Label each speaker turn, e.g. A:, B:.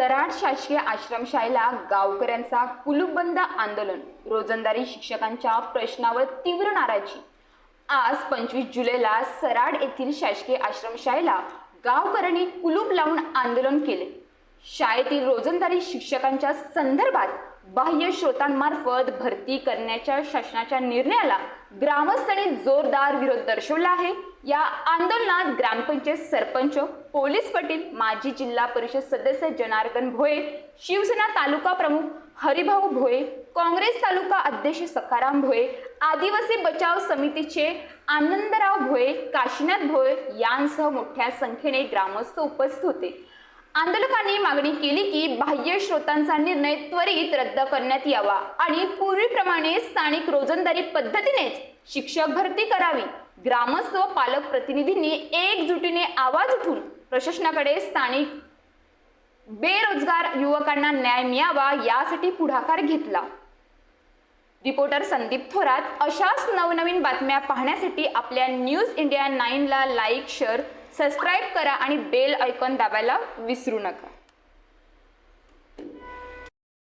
A: सराड शासकीय आश्रमशाळेला गावकऱ्यांचा कुलूपबंद आंदोलन. रोजंदारी शिक्षकांच्या प्रश्नावर तीव्र नाराजी. आज पंचवीस जुलैला सराड येथील शासकीय आश्रमशाळेला गावकऱ्यांनी कुलूप लावून आंदोलन केले. शाळेतील रोजंदारी शिक्षकांच्या संदर्भात बाह्य श्रोतांमार्फत भरती करण्याच्या शासनाच्या निर्णयाला ग्रामस्थांनी जोरदार विरोध दर्शवला आहे. या आंदोलनात ग्रामपंचायत सरपंच पोलीस पाटील माजी जिल्हा परिषद सदस्य जनार्दन भोये शिवसेना तालुका प्रमुख हरिभाऊ भोये काँग्रेस तालुका अध्यक्ष सखाराम भोये आदिवासी बचाव समितीचे आनंदराव भोये काशीनाथ भोये यांसह मोठ्या संख्येने ग्रामस्थ उपस्थित होते. आंदोलकांनी मागणी केली की बाह्य श्रोतांचा निर्णय त्वरित रद्द करण्यात यावा आणि पूर्वीप्रमाणे स्थानिक रोजंदारी पद्धतीनेच शिक्षक भरती करावी. ग्रामस्थ व पालक प्रतिनिधींनी एकजुटीने आवाज उठून प्रशासनाकडे स्थानिक बेरोजगार युवकांना न्याय मिळावा यासाठी पुढाकार घेतला. रिपोर्टर संदीप थोरात अशाच नवनवीन बातम्या पाहण्यासाठी आपल्या न्यूज इंडिया नाईनला लाईक शेअर सबस्क्राईब करा आणि बेल आयकॉन दाबायला विसरू नका.